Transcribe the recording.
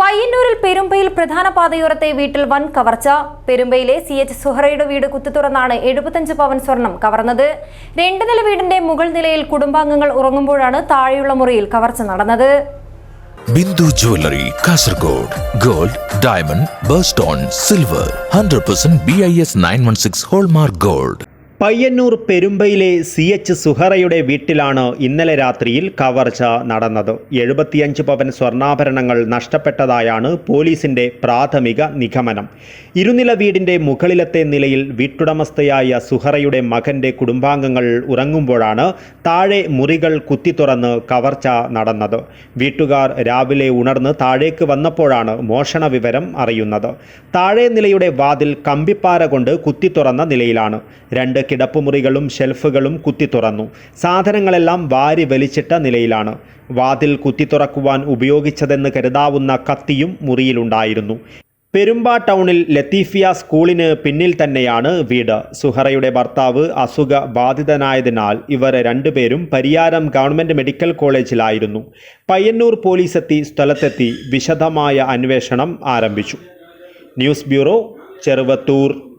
പയ്യന്നൂരിൽ പെരുമ്പയിൽ പ്രധാന പാതയോരത്തെ വീട്ടിൽ വൻ കവർച്ച. പെരുമ്പയിലെ സി എച്ച് സുഹറയുടെ വീട് കുത്തിത്തുറന്നാണ് എഴുപത്തഞ്ച് പവൻ സ്വർണം കവർന്നത്. രണ്ട് നില വീടിന്റെ മുകൾ നിലയിൽ കുടുംബാംഗങ്ങൾ ഉറങ്ങുമ്പോഴാണ് താഴെയുള്ള മുറിയിൽ കവർച്ച നടന്നത്. Bindu jewellery Kasaragod gold diamond birthstone silver hundred percent B I S nine one six hallmark gold. Payyanur പെരുമ്പയിലെ C H സുഹറയുടെ വീട്ടിലാണ് ഇന്നലെ രാത്രിയിൽ കവർച്ച നടന്നത്. എഴുപത്തിയഞ്ച് പവൻ സ്വർണാഭരണങ്ങൾ നഷ്ടപ്പെട്ടതായാണ് പോലീസിന്റെ പ്രാഥമിക നിഗമനം. ഇരുനില വീടിന്റെ മുകളിലത്തെ നിലയിൽ വീട്ടുടമസ്ഥയായ സുഹറയുടെ മകന്റെ കുടുംബാംഗങ്ങൾ ഉറങ്ങുമ്പോഴാണ് താഴെ മുറികൾ കുത്തി തുറന്ന് കവർച്ച നടന്നത്. വീട്ടുകാർ രാവിലെ ഉണർന്ന് താഴേക്ക് വന്നപ്പോഴാണ് മോഷണ വിവരം അറിയുന്നത്. താഴെ നിലയുടെ വാതിൽ കമ്പിപ്പാര കൊണ്ട് കുത്തി തുറന്ന നിലയിലാണ്. രണ്ട് കിടപ്പുമുറികളും ഷെൽഫുകളും കുത്തി തുറന്നു. സാധനങ്ങളെല്ലാം വാരി വലിച്ചിട്ട നിലയിലാണ്. വാതിൽ കുത്തി കുത്തിത്തുറക്കുവാൻ ഉപയോഗിച്ചതെന്ന് കരുതാവുന്ന കത്തിയും മുറിയിലുണ്ടായിരുന്നു. പെരുമ്പ ടൗണിൽ ലത്തീഫിയ സ്കൂളിന് പിന്നിൽ തന്നെയാണ് വീട്. സുഹറയുടെ ഭർത്താവ് അസുഖ ബാധിതനായതിനാൽ ഇവർ രണ്ടുപേരും പരിയാരം ഗവൺമെന്റ് മെഡിക്കൽ കോളേജിലായിരുന്നു. പയ്യന്നൂർ പോലീസ് എത്തി സ്ഥലത്തെത്തി വിശദമായ അന്വേഷണം ആരംഭിച്ചു. News bureau Cheruvathur.